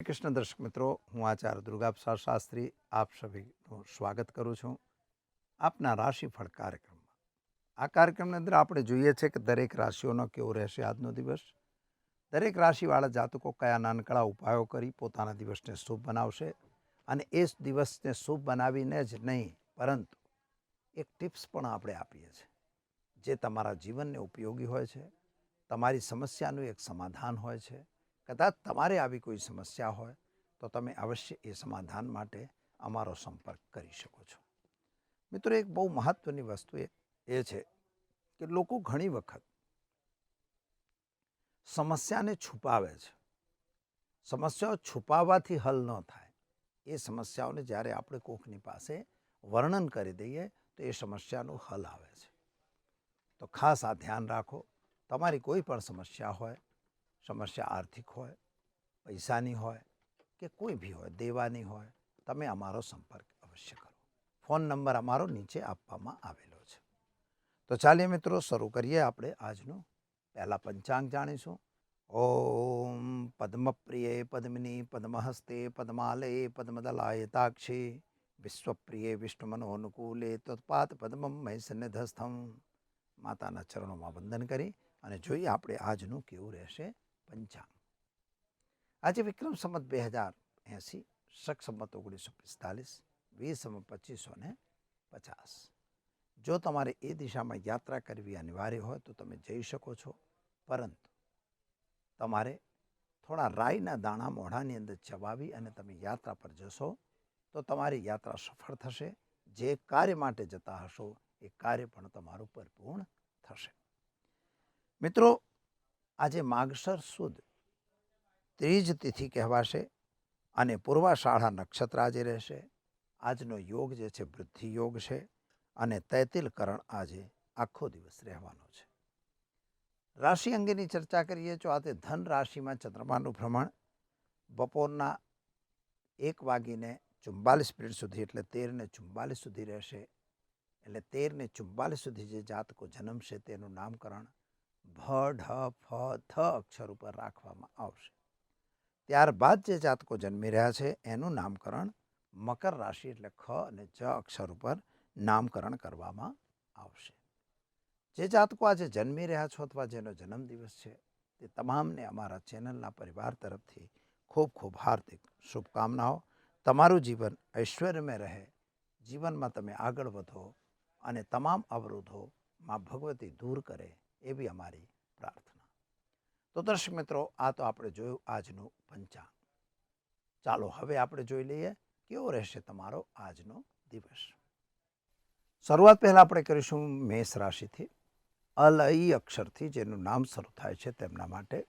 કૃષ્ણ દર્શક મિત્રો, હું આચાર્ય દુર્ગાપ્રસાદ શાસ્ત્રી આપ સભીનું સ્વાગત કરું છું આપના રાશિફળ કાર્યક્રમમાં. આ કાર્યક્રમની અંદર આપણે જોઈએ છે કે દરેક રાશિઓનો કેવો રહેશે આજનો દિવસ? દરેક રાશિવાળા જાતકો કયા નાનકડા ઉપાયો કરી પોતાના દિવસને શુભ બનાવશે અને એ જ દિવસને શુભ બનાવીને જ નહીં, પરંતુ એક ટિપ્સ પણ આપણે આપીએ છીએ. જે તમારા જીવનને ઉપયોગી હોય છે, તમારી સમસ્યાનું એક સમાધાન હોય છે કદાચ તમારે આવી કોઈ સમસ્યા હોય, તો તમે અવશ્ય એ સમાધાન માટે અમારો સંપર્ક કરી શકો છો. મિત્રો, એક બહુ મહત્ત્વની વસ્તુ એ છે કે લોકો ઘણી વખત સમસ્યાને છુપાવે છે. સમસ્યાઓ છુપાવવાથી હલ ન થાય. એ સમસ્યાઓને જ્યારે આપણે કોકની પાસે વર્ણન કરી દઈએ, તો એ સમસ્યાનો હલ આવે છે. તો ખાસ આ ધ્યાન રાખો. તમારી કોઈ પણ સમસ્યા હોય સમસ્યા આર્થિક હોય, પૈસાની હોય કે કોઈ બી હોય, દેવાની હોય, તમે અમારો સંપર્ક અવશ્ય કરો. ફોન નંબર અમારો નીચે આપવામાં આવેલો છે. તો ચાલીએ મિત્રો, શરૂ કરીએ આપણે આજનું પહેલાં પંચાંગ જાણીશું. ઓમ પદ્મપ્રિયે પદ્મિની પદ્મહસ્તે પદ્માલયે પદ્મદલાયતાક્ષી વિશ્વપ્રિયે વિષ્ણુમનોનુકૂલે તત્પાત પદ્મમ મહેસન્નિધસ્થમ માતાના ચરણોમાં વંદન કરી અને જોઈએ આપણે આજનું કેવું રહેશે. પંચાંગ. આજે વિક્રમ સંમત બે હજાર એંસી શક સંમત ઓગણીસો પિસ્તાલીસ વીસ સંમત પચીસો. ને પચાસ જો તમારે એ દિશામાં યાત્રા કરવી અનિવાર્ય હોય તો તમે જઈ શકો છો. પરંતુ તમારે થોડા રાઈના દાણા મોઢાની અંદર ચબાવી અને તમે યાત્રા પર જશો, તો તમારી યાત્રા સફળ થશે. જે કાર્ય માટે જતા હશો, એ કાર્ય પણ તમારું પરિપૂર્ણ થશે. મિત્રો આજે માગસર સુદ ત્રીજ તિથિ કહેવાશે અને પૂર્વાષાઢા નક્ષત્ર આજે રહેશે. આજનો યોગ જે છે, વૃદ્ધિ યોગ છે અને તૈતિલકરણ આજે આખો દિવસ રહેવાનો છે. રાશિ અંગેની ચર્ચા કરીએ તો આજે ધન રાશિમાં ચંદ્રમાનું ભ્રમણ બપોરના એક વાગીને ચુમ્બાલીસ મિનિટ સુધી એટલે તેરને ચુમ્બાલીસ સુધી રહેશે. એટલે તેરને ચુમ્બાલીસ સુધી જે જાતકો જન્મશે તેનું નામકરણ ભ ઢ ફ, થ અક્ષર ઉપર રાખવામાં આવશે. ત્યારબાદ જે જાતકો જન્મી રહ્યા છે, એનું નામકરણ મકર રાશિ એટલે ખ અને જ અક્ષર ઉપર નામકરણ કરવામાં આવશે. જે જાતકો આજે જન્મી રહ્યા છો અથવા જેનો જન્મદિવસ છે, તે તમામને અમારા ચેનલના પરિવાર તરફથી ખૂબ ખૂબ હાર્દિક શુભકામનાઓ. તમારું જીવન ઐશ્વર્યમય રહે. જીવનમાં તમે આગળ વધો અને તમામ અવરોધો માં ભગવતી દૂર કરે. એવી અમારી પ્રાર્થના. તો દર્શક મિત્રો, આ તો આપણે જોયું આજનું પંચાંગ. ચાલો હવે આપણે જોઈ લઈએ કેવો રહેશે તમારો આજનો દિવસ. શરૂઆત પહેલાં આપણે કરીશું મેષ રાશિથી. અલઈ અક્ષરથી જેનું નામ શરૂ થાય છે તેમના માટે.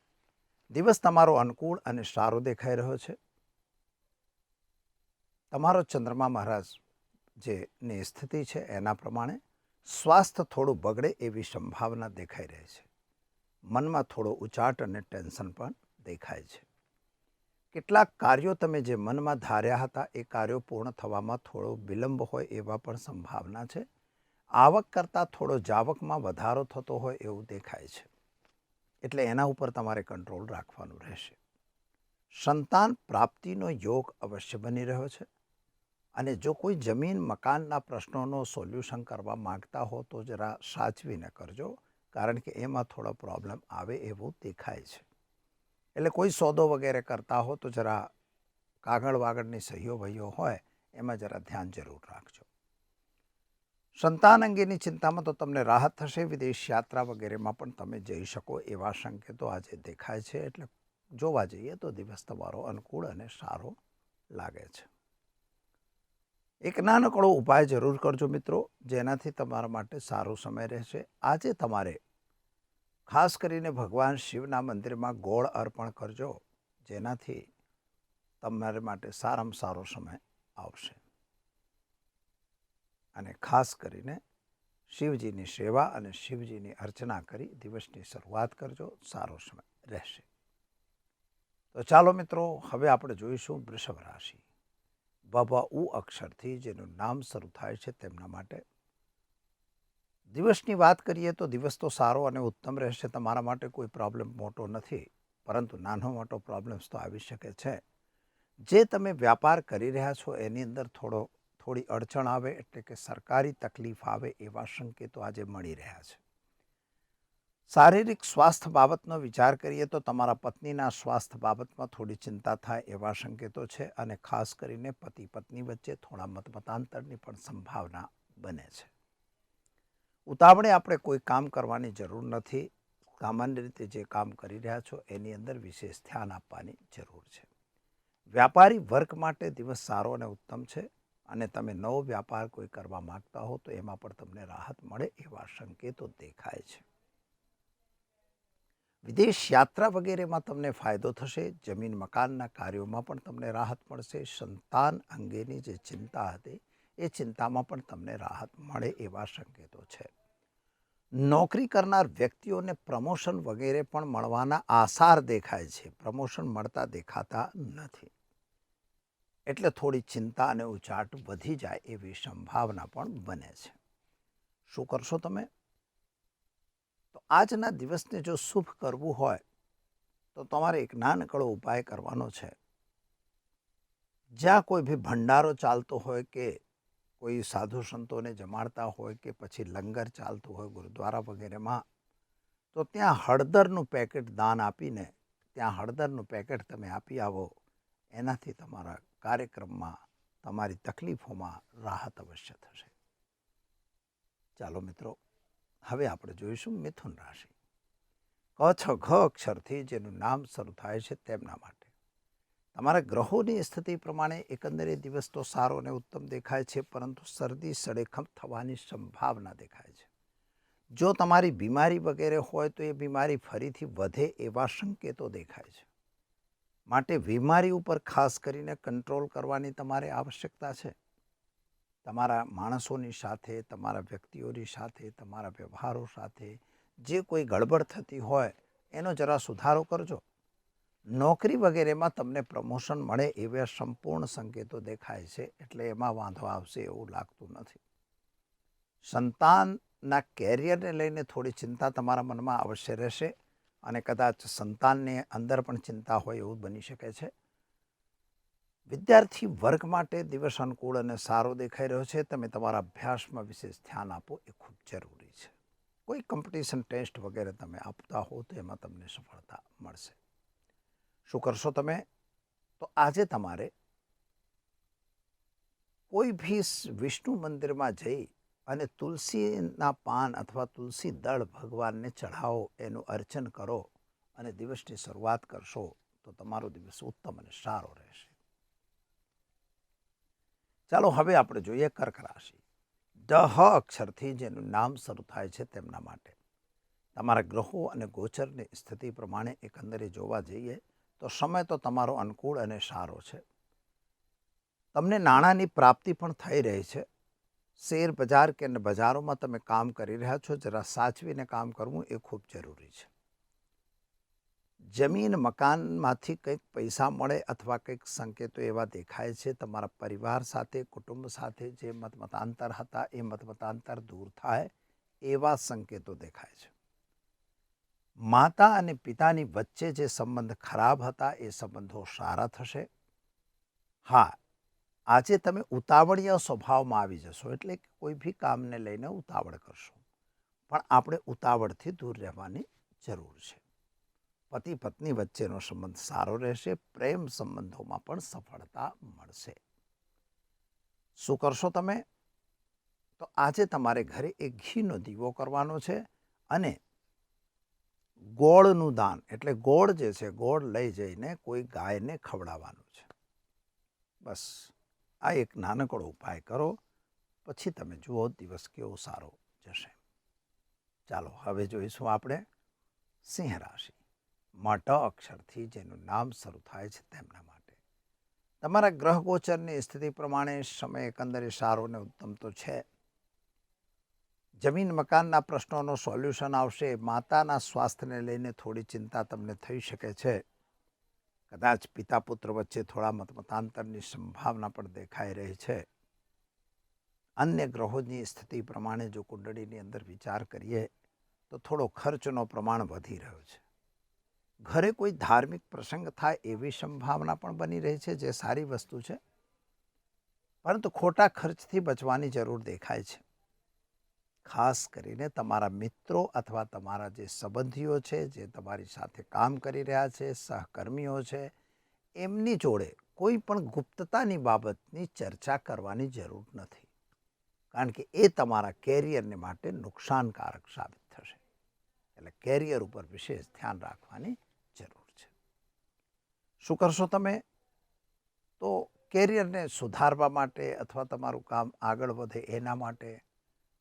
દિવસ તમારો અનુકૂળ અને સારો દેખાઈ રહ્યો છે. તમારો ચંદ્રમા મહારાજ જે ની સ્થિતિ છે એના પ્રમાણે સ્વાસ્થ્ય થોડું બગડે એવી સંભાવના દેખાઈ રહી છે. મનમાં થોડો ઉચાટ અને ટેન્શન પણ દેખાય છે. કેટલાક કાર્યો તમે જે મનમાં ધાર્યા હતા, એ કાર્યો પૂર્ણ થવામાં થોડો વિલંબ હોય એવા પણ સંભાવના છે. આવક કરતાં થોડો જાવકમાં વધારો થતો હોય એવું દેખાય છે. એટલે એના ઉપર તમારે કંટ્રોલ રાખવાનું રહેશે. સંતાન પ્રાપ્તિનો યોગ અવશ્ય બની રહ્યો છે. અને જો કોઈ જમીન મકાનના પ્રશ્નોનો સોલ્યુશન કરવા માગતા હો, તો જરા સાચવીને કરજો, કારણ કે એમાં થોડો પ્રોબ્લેમ આવે એવું દેખાય છે. એટલે કોઈ સોદો વગેરે કરતા હો, તો જરા કાગળ વાગળની સહીઓ વહીઓ હોય, એમાં જરા ધ્યાન જરૂર રાખજો. સંતાન અંગેની ચિંતામાં તો તમને રાહત થશે, વિદેશ યાત્રા વગેરેમાં પણ તમે જઈ શકો એવા સંકેતો આજે દેખાય છે, એટલે જોવા જઈએ તો દિવસ તમારો અનુકૂળ અને સારો લાગે છે. એક નાનકડો ઉપાય જરૂર કરજો મિત્રો, જેનાથી તમારા માટે સારો સમય રહેશે. આજે તમારે ખાસ કરીને ભગવાન શિવના મંદિરમાં ગોળ અર્પણ કરજો, જેનાથી તમારા માટે સારામાં સારો સમય આવશે. અને ખાસ કરીને શિવજીની સેવા અને શિવજીની અર્ચના કરી દિવસની શરૂઆત કરજો, સારો સમય રહેશે. તો ચાલો મિત્રો, હવે આપણે જોઈશું વૃષભ રાશિ. બાબા ઉ અક્ષરથી જેનું નામ શરૂ થાય છે તેમના માટે. દિવસની વાત કરીએ તો દિવસ તો સારો અને ઉત્તમ રહેશે, તમારા માટે કોઈ પ્રોબ્લેમ મોટો નથી, પરંતુ નાનો મોટો પ્રોબ્લેમ્સ તો આવી શકે છે. જે તમે વ્યાપાર કરી રહ્યા છો એની અંદર થોડો, થોડી અડચણ આવે એટલે કે સરકારી તકલીફ આવે એવા સંકેતો આજે મળી રહ્યા છે. શારીરિક સ્વાસ્થ્ય બાબતનો વિચાર કરીએ તો તમારા પત્નીના સ્વાસ્થ્ય બાબતમાં થોડી ચિંતા થાય એવા સંકેતો છે અને ખાસ કરીને પતિ પત્ની વચ્ચે થોડા મતમતાંતરની પણ સંભાવના બને છે. ઉતાવળે આપણે કોઈ કામ કરવાની જરૂર નથી. સામાન્ય રીતે જે કામ કરી રહ્યા છો એની અંદર વિશેષ ધ્યાન આપવાની જરૂર છે. વ્યાપારી વર્ગ માટે દિવસ સારો અને ઉત્તમ છે અને તમે નવો વ્યાપાર કોઈ કરવા માગતા હો તો એમાં પણ તમને રાહત મળે એવા સંકેતો દેખાય છે. વિદેશ યાત્રા વગેરેમાં તમને ફાયદો થશે, જમીન મકાનના કાર્યોમાં પણ તમને રાહત મળશે, સંતાન અંગેની જે ચિંતા હતી, એ ચિંતામાં પણ તમને રાહત મળે એવા સંકેતો છે. નોકરી કરનાર વ્યક્તિઓને પ્રમોશન વગેરે પણ મળવાના આસાર દેખાય છે. પ્રમોશન મળતા દેખાતા નથી. એટલે થોડી ચિંતા અને ઉચાટ વધી જાય એવી સંભાવના પણ બને છે. શું કરશો તમે? તો આજના દિવસને જો શુભ કરવું હોય, તો તમારે એક નાનકડો ઉપાય કરવાનો છે. જ્યાં કોઈ બી ભંડારો ચાલતો હોય કે કોઈ સાધુ સંતોને જમાડતા હોય કે પછી લંગર ચાલતું હોય ગુરુદ્વારા વગેરેમાં, તો ત્યાં હળદરનું પેકેટ દાન આપીને, ત્યાં હળદરનું પેકેટ તમે આપી આવો, એનાથી તમારા કાર્યક્રમમાં તમારી તકલીફોમાં રાહત અવશ્ય થશે. ચાલો મિત્રો હવે આપણે જોઈશું મિથુન રાશિ. ક, છ, ઘ અક્ષરથી જેનું નામ શરૂ થાય છે તેમના માટે. તમારા ગ્રહોની સ્થિતિ પ્રમાણે એકંદરે દિવસ તો સારો અને ઉત્તમ દેખાય છે, પરંતુ શરદી, સડેખમ થવાની સંભાવના દેખાય છે. જો તમારી બીમારી વગેરે હોય તો એ બીમારી ફરીથી વધે એવા સંકેતો દેખાય છે. માટે બીમારી ઉપર ખાસ કરીને કંટ્રોલ કરવાની તમારે આવશ્યકતા છે. તમારા માણસોની સાથે, તમારા વ્યક્તિઓની સાથે, તમારા વ્યવહારો સાથે જે કોઈ ગડબડ થતી હોય, એનો જરા સુધારો કરજો. નોકરી વગેરેમાં તમને પ્રમોશન મળે એવા સંપૂર્ણ સંકેતો દેખાય છે, એટલે એમાં વાંધો આવશે એવું લાગતું નથી. સંતાનના કેરિયરને લઈને થોડી ચિંતા તમારા મનમાં અવશ્ય રહેશે અને કદાચ સંતાનને અંદર પણ ચિંતા હોય એવું બની શકે છે. વિદ્યાર્થી વર્ગ માટે દિવસ અનુકૂળ અને સારો દેખાઈ રહ્યો છે. તમે તમારા અભ્યાસમાં વિશેષ ધ્યાન આપો, એ ખૂબ જરૂરી છે. કોઈ કોમ્પિટિશન ટેસ્ટ વગેરે તમે આપતા હો તો એમાં તમને સફળતા મળશે. શું કરશો તમે? તો આજે તમારે કોઈ ભી વિષ્ણુ મંદિરમાં જઈ અને તુલસીના પાન અથવા તુલસી દળ ભગવાનને ચઢાવો, એનું અર્ચન કરો અને દિવસની શરૂઆત કરશો તો તમારો દિવસ ઉત્તમ અને સારો રહેશે. ચાલો હવે આપણે જોઈએ કર્ક રાશિ. ડ હ અક્ષરથી જેનું નામ શરૂ થાય છે તેમના માટે. તમારા ગ્રહો અને ગોચરની સ્થિતિ પ્રમાણે એકંદરે જોવા જઈએ તો સમય તો તમારો અનુકૂળ અને સારો છે. તમને નાણાંની પ્રાપ્તિ પણ થઈ રહી છે. શેર બજાર કે બજારોમાં તમે કામ કરી રહ્યા છો, જરા સાચવીને કામ કરવું એ ખૂબ જરૂરી છે. જમીન, મકાનમાંથી કંઈક પૈસા મળે અથવા કંઈક સંકેતો એવા દેખાય છે. તમારા પરિવાર સાથે, કુટુંબ સાથે જે મતમતાંતર હતા, એ મતમતાંતર દૂર થાય એવા સંકેતો દેખાય છે. માતા અને પિતાની વચ્ચે જે સંબંધ ખરાબ હતા, એ સંબંધો સારા થશે. હા, આજે તમે ઉતાવળિયા સ્વભાવમાં આવી જશો, એટલે કોઈ બી કામને લઈને ઉતાવળ કરશો. પણ આપણે ઉતાવળથી દૂર રહેવાની જરૂર છે. પતિ પત્ની વચ્ચેનો સંબંધ સારો રહેશે, પ્રેમ સંબંધોમાં પણ સફળતા મળશે. શું કરશો તમે? તો આજે તમારે ઘરે એક ઘીનો દીવો કરવાનો છે અને ગોળનું દાન, એટલે ગોળ જે છે, ગોળ લઈ જઈને કોઈ ગાયને ખવડાવવાનું છે. બસ, આ એક નાનકડો ઉપાય કરો, પછી તમે જુઓ દિવસ કેવો સારો જશે. ચાલો, હવે જોઈશું આપણે સિંહ રાશિ. મટ અક્ષરથી જેનું નામ શરૂ થાય છે તેમના માટે. તમારા ગ્રહ ગોચરની સ્થિતિ પ્રમાણે સમય એકંદરે સારો ને ઉત્તમ તો છે. જમીન મકાનના પ્રશ્નોનો સોલ્યુશન આવશે, માતાના સ્વાસ્થ્યને લઈને થોડી ચિંતા તમને થઈ શકે છે. કદાચ પિતા પુત્ર વચ્ચે થોડા મતમતાંતરની સંભાવના પણ દેખાઈ રહી છે. અન્ય ગ્રહોની સ્થિતિ પ્રમાણે જો કુંડળીની અંદર વિચાર કરીએ, તો થોડો ખર્ચનો પ્રમાણ વધી રહ્યો છે. ઘરે કોઈ ધાર્મિક પ્રસંગ થાય એવી સંભાવના પણ બની રહી છે, જે સારી વસ્તુ છે. પરંતુ ખોટા ખર્ચથી બચવાની જરૂર દેખાય છે. ખાસ કરીને તમારા મિત્રો અથવા તમારા જે સંબંધીઓ છે, જે તમારી સાથે કામ કરી રહ્યા છે, સહકર્મીઓ છે, એમની જોડે કોઈ પણ ગુપ્તતાની બાબતની ચર્ચા કરવાની જરૂર નથી. કારણ કે એ તમારા કેરિયરને માટે નુકસાનકારક સાબિત થશે. એટલે કેરિયર ઉપર વિશેષ ધ્યાન રાખવાની શું કરશો તમે? તો કેરિયરને સુધારવા માટે અથવા તમારું કામ આગળ વધે એના માટે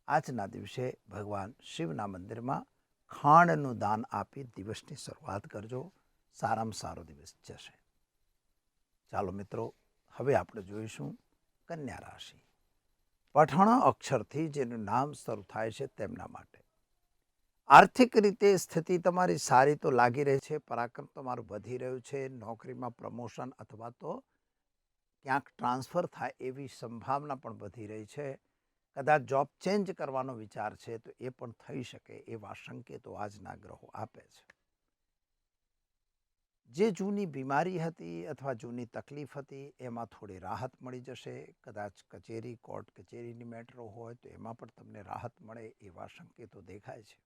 આજના દિવસે ભગવાન શિવના મંદિરમાં ખાંડનું દાન આપી દિવસની શરૂઆત કરજો. સારામાં સારો દિવસ જશે. ચાલો મિત્રો, હવે આપણે જોઈશું કન્યા રાશિ. પઠણ અક્ષરથી જેનું નામ શરૂ થાય છે તેમના માટે. આર્થિક રીતે સ્થિતિ તમારી સારી તો લાગી રહી છે, પરાક્રમ તમારું વધી રહ્યું છે, નોકરીમાં પ્રમોશન અથવા તો ક્યાંક ટ્રાન્સફર થાય એવી સંભાવના પણ વધી રહી છે. કદાચ જોબ ચેન્જ કરવાનો વિચાર છે તો એ પણ થઈ શકે એવા સંકેતો આજના ગ્રહો આપે છે. જે જૂની બીમારી હતી અથવા જૂની તકલીફ હતી એમાં થોડી રાહત મળી જશે. કદાચ કચેરી, કોર્ટ, કચેરીની મેટરો હોય તો એમાં પણ તમને રાહત મળે એવા સંકેતો દેખાય છે.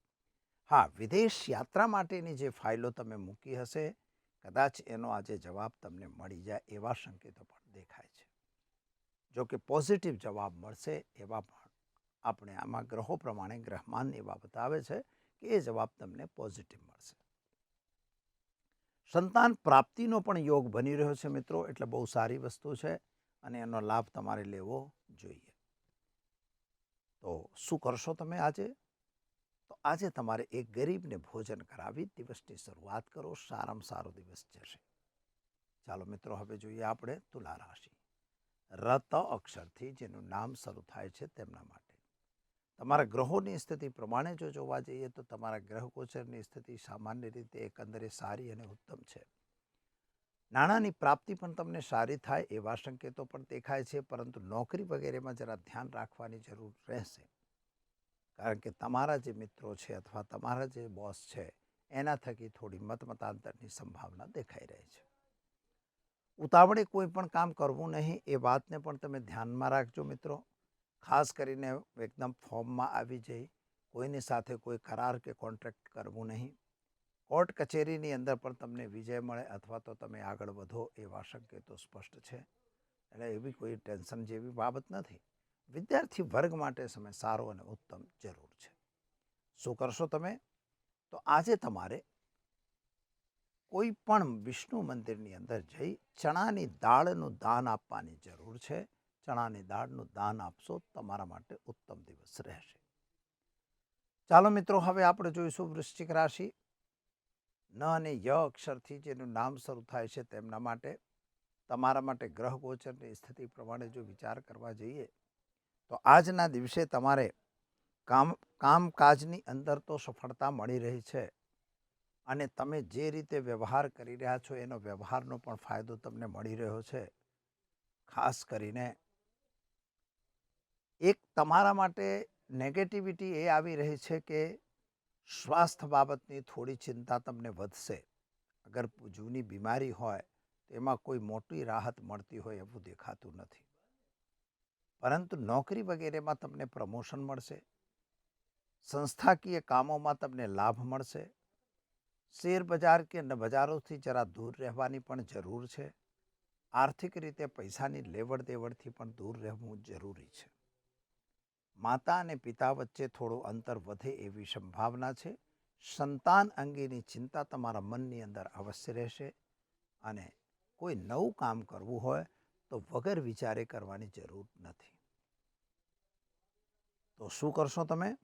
હા, વિદેશ યાત્રા માટેની જે ફાઇલો તમે મૂકી હશે, કદાચ એનો આજે જવાબ તમને મળી જાય એવા સંકેતો પણ દેખાય છે. જો કે પોઝિટિવ જવાબ મળશે એવા પણ આપણે આમાં ગ્રહો પ્રમાણે ગ્રહમાન એવા બતાવે છે કે એ જવાબ તમને પોઝિટિવ મળશે. સંતાન પ્રાપ્તિનો પણ યોગ બની રહ્યો છે મિત્રો, એટલે બહુ સારી વસ્તુ છે અને એનો લાભ તમારે લેવો જોઈએ. તો શું કરશો તમે આજે? તો આજે તમારે એક ગરીબને ભોજન કરાવી દિવસની શરૂઆત કરો, સારામાં સારો દિવસ જશે. ચાલો મિત્રો, હવે જોઈએ આપણે તુલા રાશિ. રત અક્ષરથી જેનું નામ શરૂ થાય છે તેમના માટે. તમારા ગ્રહોની સ્થિતિ પ્રમાણે જો જોવા જઈએ તો તમારા ગ્રહ ગોચરની સ્થિતિ સામાન્ય રીતે એકંદરે સારી અને ઉત્તમ છે. નાણાંની પ્રાપ્તિ પણ તમને સારી થાય એવા સંકેતો પણ દેખાય છે, પરંતુ નોકરી વગેરેમાં જરા ધ્યાન રાખવાની જરૂર રહેશે. કારણ કે તમારા જે મિત્રો છે અથવા તમારા જે બોસ છે, એના થકી થોડી મતમતાંતરની સંભાવના દેખાઈ રહી છે. ઉતાવળે કોઈ પણ કામ કરવું નહીં, એ વાતને પણ તમે ધ્યાનમાં રાખજો મિત્રો. ખાસ કરીને એકદમ ફોર્મમાં આવી જઈ, કોઈની સાથે કોઈ કરાર કે કોન્ટ્રાક્ટ કરવું નહીં. કોર્ટ કચેરીની અંદર પણ તમને વિજય મળે અથવા તો તમે આગળ વધો એવા સંકેતો સ્પષ્ટ છે. એટલે એવી કોઈ ટેન્શન જેવી બાબત નથી. વિદ્યાર્થી વર્ગ માટે સમય સારો અને ઉત્તમ જરૂર છે. શું કરશો તમે? તો આજે તમારે કોઈ પણ વિષ્ણુ મંદિરની અંદર જઈ ચણાની દાળનું દાન આપવાની જરૂર છે. ચણાની દાળનું દાન આપશો તમારા માટે ઉત્તમ દિવસ રહેશે. ચાલો મિત્રો, હવે આપણે જોઈશું વૃશ્ચિક રાશિ. ન અને ય અક્ષરથી જેનું નામ શરૂ થાય છે તેમના માટે. તમારા માટે ગ્રહ ગોચરની સ્થિતિ પ્રમાણે જો વિચાર કરવા જઈએ તો આજના દિવસે તમારે કામ, કામકાજની અંદર તો સફળતા મળી રહી છે. અને તમે જે રીતે વ્યવહાર કરી રહ્યા છો, એનો વ્યવહારનો પણ ફાયદો તમને મળી રહ્યો છે. ખાસ કરીને એક તમારા માટે નેગેટિવિટી એ આવી રહી છે કે સ્વાસ્થ્ય બાબતની થોડી ચિંતા તમને વધશે. અગર જૂની બીમારી હોય, તો એમાં કોઈ મોટી રાહત મળતી હોય એવું દેખાતું નથી. પરંતુ નોકરી વગેરેમાં તમને પ્રમોશન મળશે. સંસ્થાકીય કામોમાં તમને લાભ મળશે. શેર બજાર કે બજારોથી જરા દૂર રહેવાની પણ જરૂર છે. આર્થિક રીતે પૈસાની લેવડ દેવડથી પણ દૂર રહેવું જરૂરી છે. માતા અને પિતા વચ્ચે થોડું અંતર વધે એવી સંભાવના છે. સંતાન અંગેની ચિંતા તમારા મનની અંદર અવશ્ય રહેશે અને કોઈ નવું કામ કરવું હોય તો વગર વિચારે કરવાની જરૂર નથી. તો શું કરશો તમે?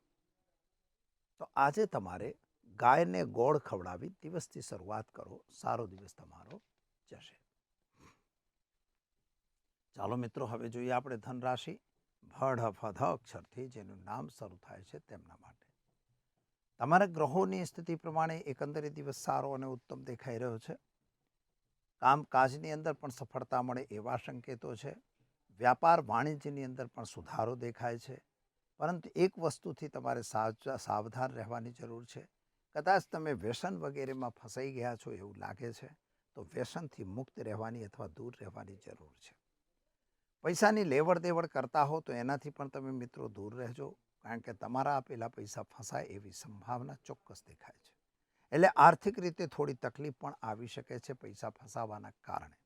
તો આજે તમારે ગાયને ગોળ ખવડાવી દિવસથી શરૂઆત કરો. સારો દિવસ તમારો જશે. ચાલો મિત્રો, હવે જોઈએ આપણે ધનરાશિ. ભઢ ફધ અક્ષરથી જેનું નામ શરૂ થાય છે તેમના માટે. તમારા ગ્રહોની સ્થિતિ પ્રમાણે એકંદરે દિવસ સારો અને ઉત્તમ દેખાઈ રહ્યો છે. કામકાજની અંદર પણ સફળતા મળે એવા સંકેતો છે. વ્યાપાર વાણિજ્યની અંદર પણ સુધારો દેખાય છે. પરંતુ એક વસ્તુથી તમારે સાવધાન રહેવાની જરૂર છે. કદાચ તમે વ્યસન વગેરેમાં ફસાઈ ગયા છો એવું લાગે છે, તો વ્યસનથી મુક્ત રહેવાની અથવા દૂર રહેવાની જરૂર છે. પૈસાની લેવડ દેવડ કરતા હો તો એનાથી પણ તમે મિત્રો દૂર રહેજો, કારણ કે તમારા આપેલા પૈસા ફસાય એવી સંભાવના ચોક્કસ દેખાય છે. એટલે આર્થિક રીતે થોડી તકલીફ પણ આવી શકે છે પૈસા ફસાવાના કારણે.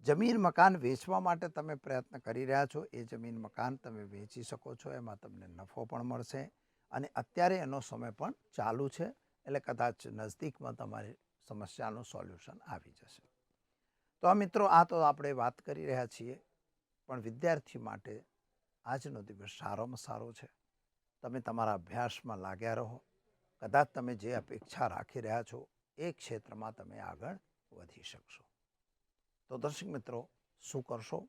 જમીન, મકાન વેચવા માટે તમે પ્રયત્ન કરી રહ્યા છો, એ જમીન, મકાન તમે વેચી શકો છો, એમાં તમને નફો પણ મળશે અને અત્યારે એનો સમય પણ ચાલુ છે, એટલે કદાચ નજદીકમાં તમારી સમસ્યાનું સોલ્યુશન આવી જશે. તો આ મિત્રો, આ તો આપણે વાત કરી રહ્યા છીએ, પણ વિદ્યાર્થી માટે આજનો દિવસ સારામાં સારો છે. તમે તમારા અભ્યાસમાં લાગ્યા રહો. કદાચ તમે જે અપેક્ષા રાખી રહ્યા છો એ ક્ષેત્રમાં તમે આગળ વધી શકશો. તો દર્શક મિત્રો, શું કરશો?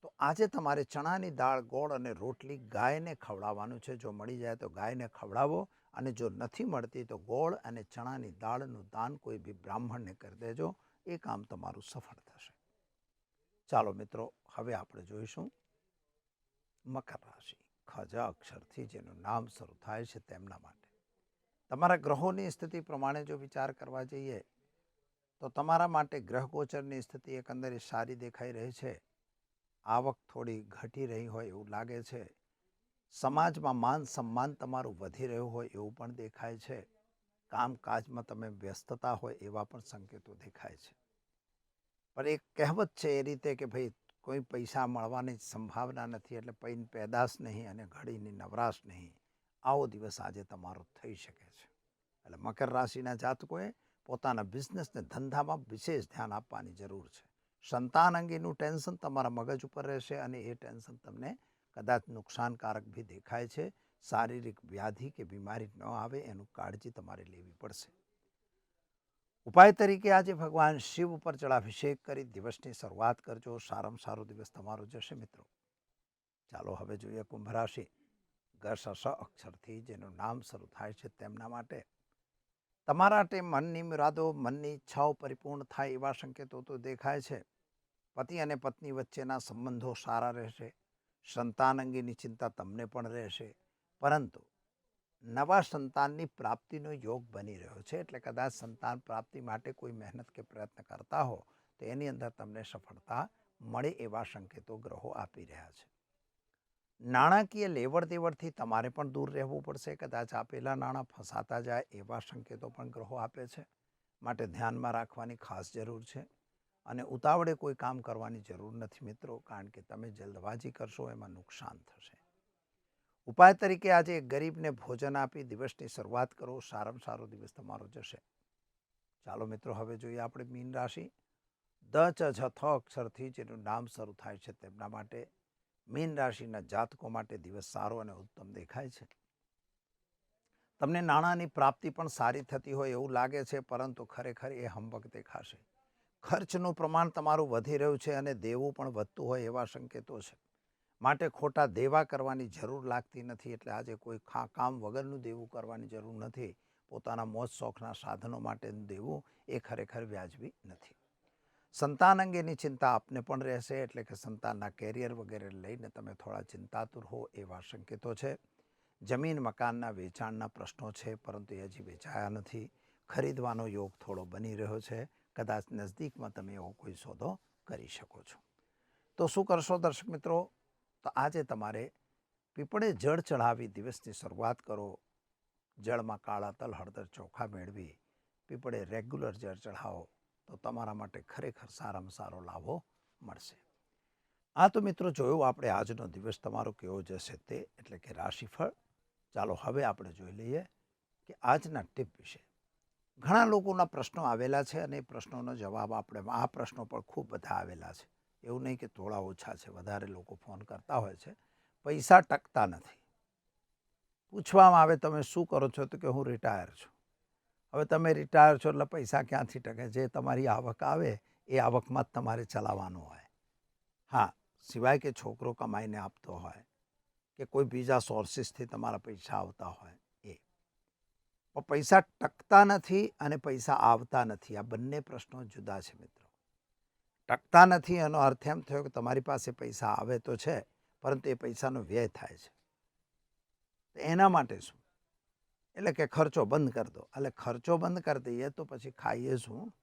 તો આજે તમારે ચણાની દાળ, ગોળ અને રોટલી ગાયને ખવડાવવાનું છે. જો મળી જાય તો ગાયને ખવડાવો અને જો નથી મળતી તો ગોળ અને ચણાની દાળનું દાન કોઈ બી બ્રાહ્મણને કરી દેજો. એ કામ તમારું સફળ થશે. ચાલો મિત્રો, હવે આપણે જોઈશું મકર રાશિ. ખજા અક્ષરથી જેનું નામ શરૂ થાય છે તેમના માટે. તમારા ગ્રહોની સ્થિતિ પ્રમાણે જો વિચાર કરવા જઈએ, તો તમારા માટે ગ્રહ ગોચરની સ્થિતિ એકંદરે સારી દેખાઈ રહી છે. આવક થોડી ઘટી રહી હોય એવું લાગે છે. સમાજમાં માન સન્માન તમારું વધી રહ્યું હોય એવું પણ દેખાય છે. કામકાજમાં તમે વ્યસ્તતા હોય એવા પણ સંકેતો દેખાય છે. પણ એક કહેવત છે એ રીતે કે ભાઈ, કોઈ પૈસા મળવાની સંભાવના નથી એટલે પૈન પેદાશ નહીં અને ઘડીની નવરાશ નહીં. આવો દિવસ આજે તમારો થઈ શકે છે. એટલે મકર રાશિના જાતકોએ પોતાના બિઝનેસને ધંધામાં વિશેષ ધ્યાન આપવાની જરૂર છે. સંતાન અંગેનું ટેન્શન તમારા મગજ ઉપર રહેશે અને એ ટેન્શન તમને કદાચ નુકસાનકારક બી દેખાય છે. શારીરિક વ્યાધિ કે બીમારી ન આવે એનું કાળજી તમારે લેવી પડશે. ઉપાય તરીકે આજે ભગવાન શિવ ઉપર જળાભિષેક કરી દિવસની શરૂઆત કરજો. સારામાં સારો દિવસ તમારો જશે મિત્રો. ચાલો હવે જોઈએ કુંભ રાશિ. અસ અક્ષરથી જેનું નામ શરૂ થાય છે તેમના માટે. તમારા માટે મનની મુરાદો મનની ઈચ્છાઓ પરિપૂર્ણ થાય એવા સંકેતો તો દેખાય છે. પતિ અને પત્ની વચ્ચેના સંબંધો સારા રહેશે. સંતાન અંગેની ચિંતા તમને પણ રહેશે. પરંતુ નવા સંતાનની પ્રાપ્તિનો યોગ બની રહ્યો છે એટલે કદાચ સંતાન પ્રાપ્તિ માટે કોઈ મહેનત કે પ્રયત્ન કરતા હો તો એની અંદર તમને સફળતા મળે એવા સંકેતો ગ્રહો આપી રહ્યા છે. નાણાકીય લેવડ દેવડથી તમારે પણ દૂર રહેવું પડશે. કદાચ આપેલા નાણાં ફસાતા જાય એવા સંકેતો પણ ગ્રહો આપે છે. માટે ધ્યાનમાં રાખવાની ખાસ જરૂર છે. અને ઉતાવળે કોઈ કામ કરવાની જરૂર નથી મિત્રો, કારણ કે તમે જલ્દબાજી કરશો, એમાં નુકસાન થશે. ઉપાય તરીકે આજે એક ગરીબને ભોજન આપી દિવસની શરૂઆત કરો. સારામાં સારો દિવસ તમારો જશે. ચાલો મિત્રો, હવે જોઈએ આપણે મીન રાશિ. દ ચ છ અક્ષરથી જેનું નામ શરૂ થાય છે તેમના માટે મીન રાશિના જાતકો માટે દિવસ સારો અને ઉત્તમ દેખાય છે. તમને નાણાંની પ્રાપ્તિ પણ સારી થતી હોય એવું લાગે છે, પરંતુ ખરેખર એ હંબક દેખાશે. ખર્ચનું પ્રમાણ તમારું વધી રહ્યું છે અને દેવું પણ વધતું હોય એવા સંકેતો છે. માટે ખોટા દેવા કરવાની જરૂર લાગતી નથી એટલે આજે કોઈ ખા કામ વગરનું દેવું કરવાની જરૂર નથી. પોતાના મોજ શોખના સાધનો માટેનું દેવું એ ખરેખર વ્યાજબી નથી. સંતાન અંગેની ચિંતા આપને પણ રહેશે, એટલે કે સંતાનના કેરિયર વગેરે લઈને તમે થોડા ચિંતાતુર હો એવા સંકેતો છે. જમીન, મકાનના વેચાણના પ્રશ્નો છે, પરંતુ એ હજી વેચાયા નથી. ખરીદવાનો યોગ થોડો બની રહ્યો છે. કદાચ નજદીકમાં તમે એવો કોઈ સોદો કરી શકો છો. તો શું કરશો દર્શક મિત્રો? તો આજે તમારે પીપળે જળ ચઢાવી દિવસની શરૂઆત કરો. જળમાં કાળા તલ હળદર ચોખા મેળવી પીપળે રેગ્યુલર જળ ચઢાવો. તો તમારા માટે ખરેખર સારામાં સારો લાભો મળશે. આ તો મિત્રો જોયું, આપણે આજનો દિવસ તમારો કેવો જશે તે, એટલે કે રાશિફળ. ચાલો હવે આપણે જોઈ લઈએ કે આજના ટીપ વિશે. ઘણા લોકોના પ્રશ્નો આવેલા છે અને એ પ્રશ્નોનો જવાબ આપણે, આ પ્રશ્નો પણ ખૂબ બધા આવેલા છે. એવું નહીં કે થોડા ઓછા છે, વધારે લોકો ફોન કરતા હોય છે. પૈસા ટકતા નથી. પૂછવામાં આવે, તમે શું કરો છો? તો કે, હું રિટાયર છું. હવે તમે રિટાયર છો એટલે પૈસા ક્યાંથી ટકે? જે તમારી આવક આવે, એ આવકમાં જ તમારે ચલાવવાનું હોય. હા, સિવાય કે છોકરો કમાઈને આપતો હોય, કે કોઈ બીજા સોર્સિસથી તમારા પૈસા આવતા હોય, એ. પણ પૈસા ટકતા નથી અને પૈસા આવતા નથી. આ બંને પ્રશ્નો જુદા છે મિત્રો. ટકતા નથી એનો અર્થ એમ થયો કે તમારી પાસે પૈસા આવે તો છે, પરંતુ એ પૈસાનો વ્યય થાય છે. એના માટે શું? એટલે કે ખર્ચો બંધ કરી દો. એટલે ખર્ચો બંધ કરી દઈએ તો પછી ખાઈએ શું?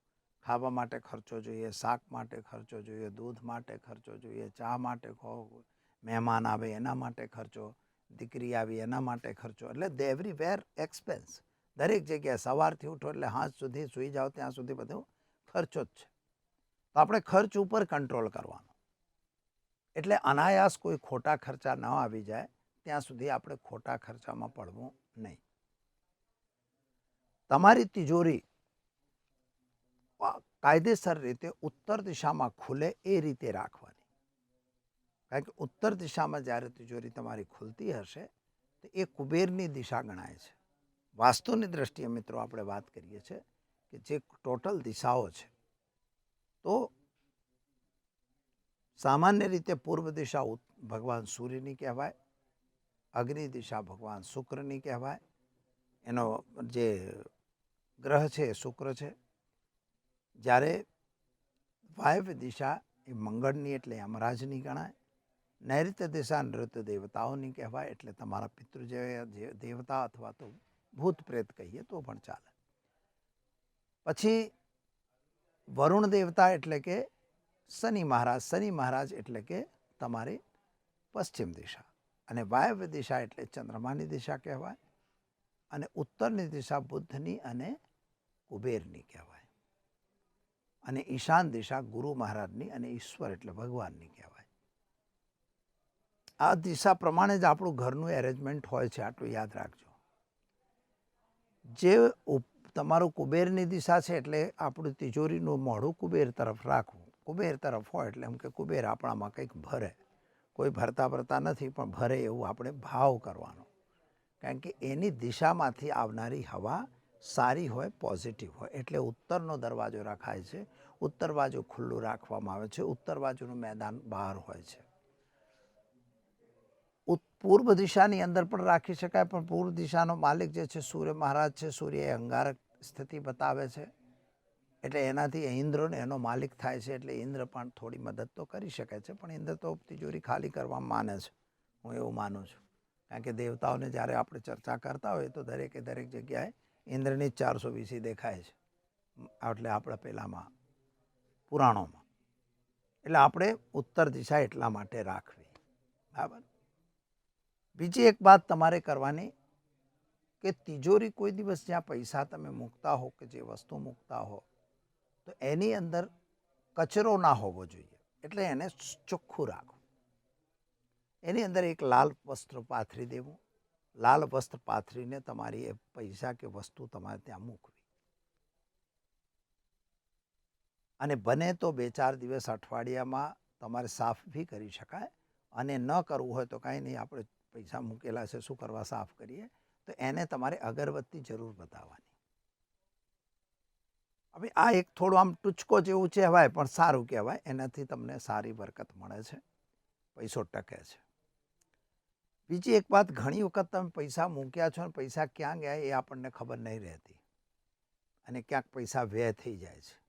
ખાવા માટે ખર્ચો જોઈએ, શાક માટે ખર્ચો જોઈએ, દૂધ માટે ખર્ચો જોઈએ, ચા માટે મહેમાન આવે એના માટે ખર્ચો, દીકરી આવી એના માટે ખર્ચો. એટલે એવરી વેર એક્સપેન્સ. દરેક જગ્યાએ સવારથી ઉઠો એટલે હાથ સુધી સૂઈ જાઓ, ત્યાં સુધી બધું ખર્ચો જ છે. તો આપણે ખર્ચ ઉપર કંટ્રોલ કરવાનો. એટલે અનાયાસ કોઈ ખોટા ખર્ચા ન આવી જાય, ત્યાં સુધી આપણે ખોટા ખર્ચામાં પડવું નહીં. તમારી તિજોરી કાયદેસર રીતે ઉત્તર દિશામાં ખુલે એ રીતે રાખવાની. કારણ કે ઉત્તર દિશામાં જ્યારે તિજોરી તમારી ખુલતી હશે, તો એ કુબેરની દિશા ગણાય છે. વાસ્તુની દ્રષ્ટિએ મિત્રો આપણે વાત કરીએ છીએ કે જે ટોટલ દિશાઓ છે, તો સામાન્ય રીતે પૂર્વ દિશા ભગવાન સૂર્યની કહેવાય, અગ્નિ દિશા ભગવાન શુક્રની કહેવાય, એનો જે ગ્રહ છે એ શુક્ર છે, જ્યારે વાયવ્ય દિશા એ મંગળની એટલે યમરાજની ગણાય. નૈઋત્ય દિશા નૃત્ય દેવતાઓની કહેવાય, એટલે તમારા પિતૃ જે દેવતા અથવા તો ભૂત પ્રેત કહીએ તો પણ ચાલે. પછી વરુણ દેવતા એટલે કે શનિ મહારાજ શનિ મહારાજ એટલે કે તમારી પશ્ચિમ દિશા. અને વાયવ્ય દિશા એટલે ચંદ્રમાની દિશા કહેવાય અને ઉત્તરની દિશા બુદ્ધની અને કુબેરની કહેવાય. અને ઈશાન દિશા ગુરુ મહારાજની અને ઈશ્વર એટલે ભગવાનની કહેવાય. આ દિશા પ્રમાણે જ આપણું ઘરનું એરેન્જમેન્ટ હોય છે, આટલું યાદ રાખજો. જે તમારું કુબેરની દિશા છે એટલે આપણું તિજોરીનું મોઢું કુબેર તરફ રાખવું. કુબેર તરફ હોય એટલે એમ કે કુબેર આપણામાં કંઈક ભરે. કોઈ ભરતા ભરતા નથી, પણ ભરે એવું આપણે ભાવ કરવાનો. કારણ કે એની દિશામાંથી આવનારી હવા સારી હોય, પોઝિટિવ હોય. એટલે ઉત્તરનો દરવાજો રખાય છે. ઉત્તર બાજુ ખુલ્લું રાખવામાં આવે છે. ઉત્તર બાજુનું મેદાન બહાર હોય છે. પૂર્વ દિશાની અંદર પણ રાખી શકાય, પણ પૂર્વ દિશાનો માલિક જે છે, સૂર્ય મહારાજ છે, સૂર્ય એ અંગારક સ્થિતિ બતાવે છે. એટલે એનાથી ઇન્દ્રને એનો માલિક થાય છે, એટલે ઇન્દ્ર પણ થોડી મદદ તો કરી શકે છે, પણ ઇન્દ્ર તો તિજોરી ખાલી કરવા માને છે. હું એવું માનું છું. કારણ કે દેવતાઓને જ્યારે આપણે ચર્ચા કરતા હોઈએ તો દરેકે દરેક જગ્યાએ ઇન્દ્રની ચારસો વીસી દેખાય છે. એટલે આપણે પહેલાંમાં પુરાણોમાં. એટલે આપણે ઉત્તર દિશા એટલા માટે રાખવી. બરાબર? બીજી એક વાત તમારે કરવાની કે તિજોરી કોઈ દિવસ જ્યાં પૈસા તમે મૂકતા હો કે જે વસ્તુ મૂકતા હો, તો એની અંદર કચરો ના હોવો જોઈએ. એટલે એને ચોખ્ખું રાખવું. એની અંદર એક લાલ વસ્ત્ર પાથરી દેવું. લાલ વસ્ત્ર પાથરીને તમારી એ પૈસા કે વસ્તુ તમારે ત્યાં મૂકવી. અને બને તો બે ચાર દિવસ અઠવાડિયામાં તમારે સાફ બી કરી શકાય અને ન કરવું હોય તો કાંઈ નહીં, આપણે પૈસા મૂકેલા છે, શું કરવા સાફ કરીએ? તો એને તમારે અગરબત્તી જરૂર બતાવવાની હવે આ એક થોડું આમ ટૂચકો જેવું કહેવાય, પણ સારું કહેવાય. એનાથી તમને સારી બરકત મળે છે, પૈસો ટકે છે. બીજી એક વાત, ઘણી વખત તમે પૈસા મૂક્યા છો અને પૈસા ક્યાં ગયા એ આપણને ખબર નહીં રહેતી અને ક્યાંક પૈસા વ્યય થઈ જાય છે.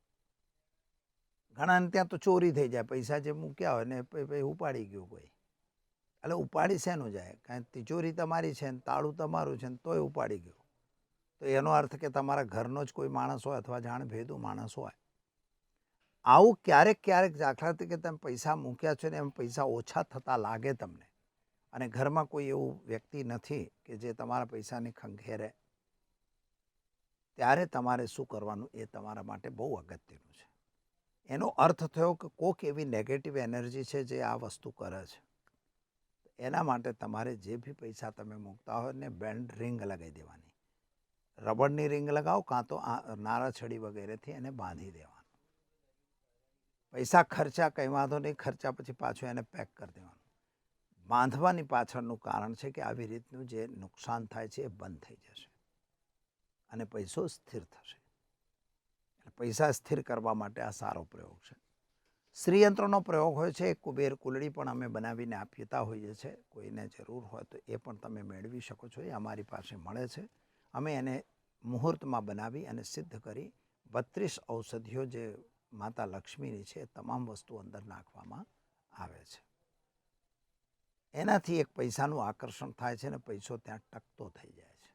ઘણાને ત્યાં તો ચોરી થઈ જાય, પૈસા જે મૂક્યા હોય ને પ- પ- ઉપાડી ગયું કોઈ. એટલે ઉપાડી શેનું જાય? કારણ કે તિજોરી તમારી છે ને તાળું તમારું છે ને તોય ઉપાડી ગયું. તો એનો અર્થ કે તમારા ઘરનો જ કોઈ માણસ હોય અથવા જાણ ભેદું માણસ હોય. આવું ક્યારેક ક્યારેક દાખલા તરીકે તમે પૈસા મૂક્યા છો ને એમ પૈસા ઓછા થતા લાગે તમને. અને ઘરમાં કોઈ એવું વ્યક્તિ નથી કે જે તમારા પૈસાની ખંખેરે. ત્યારે તમારે શું કરવાનું એ તમારા માટે બહુ અગત્યનું છે. એનો અર્થ થયો કે કોક એવી નેગેટિવ એનર્જી છે જે આ વસ્તુ કરે છે. એના માટે તમારે જે બી પૈસા તમે મૂકતા હોય ને બેન્ડ રિંગ લગાવી દેવાની. રબરની રિંગ લગાવો કાં તો નારાછડી વગેરેથી એને બાંધી દેવાનું. પૈસા ખર્ચા કંઈ વાંધો નહીં, ખર્ચા પછી પાછું એને પેક કરી દેવાનું. બાંધવાની પાછળનું કારણ છે કે આવી રીતનું જે નુકસાન થાય છે એ બંધ થઈ જશે. અને પૈસો સ્થિર થશે. પૈસા સ્થિર કરવા માટે આ સારો પ્રયોગ છે. શ્રીયંત્રનો પ્રયોગ હોય છે, કુબેર, કુલડી પણ અમે બનાવીને આપીતા હોઈએ છીએ કોઈને જરૂર હોય તો એ પણ તમે મેળવી શકો છો. એ અમારી પાસે મળે છે. અમે એને મુહૂર્તમાં બનાવી અને સિદ્ધ કરી બત્રીસ ઔષધિઓ જે માતા લક્ષ્મીની છે એ તમામ વસ્તુ અંદર નાખવામાં આવે છે. એનાથી એક પૈસાનું આકર્ષણ થાય છે ને પૈસો ત્યાં ટકતો થઈ જાય છે.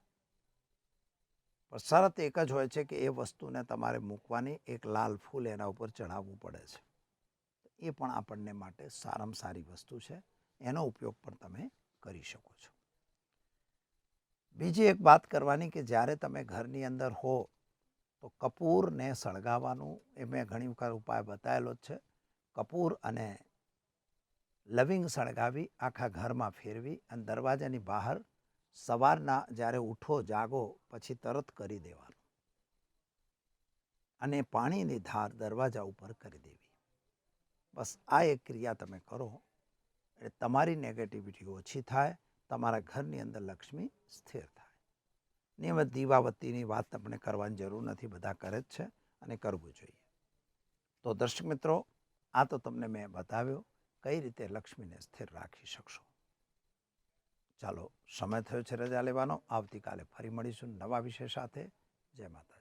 પણ શરત એક જ હોય છે કે એ વસ્તુને તમારે મૂકવાની, એક લાલ ફૂલ એના ઉપર ચડાવવું પડે છે. એ પણ આપણને માટે સારામાં સારી વસ્તુ છે. એનો ઉપયોગ પણ તમે કરી શકો છો. બીજી એક વાત કરવાની કે જ્યારે તમે ઘરની અંદર હો, તો કપૂરને સળગાવવાનું એ મેં ઘણી વખત ઉપાય બતાવેલો જ છે. કપૂર અને લવિંગ સળગાવી, આખા ઘરમાં ફેરવી અને દરવાજાની બહાર સવારના જ્યારે ઉઠો જાગો પછી તરત કરી દેવાનું. અને પાણીની ધાર દરવાજા ઉપર કરી દેવી. બસ આ એક ક્રિયા તમે કરો એટલે તમારી નેગેટિવિટી ઓછી થાય, તમારા ઘરની અંદર લક્ષ્મી સ્થિર થાય. નિયમિત દીવાવતીની વાત તમને કરવાની જરૂર નથી, બધા કરે જ છે અને કરવું જોઈએ. તો દર્શક મિત્રો, આ તો તમને મેં બતાવ્યો કઈ રીતે લક્ષ્મીને સ્થિર રાખી શકશો? ચાલો, સમય થયો છે રજા લેવાનો. આવતીકાલે ફરી મળીશું નવા વિષય સાથે. જય માતાજી.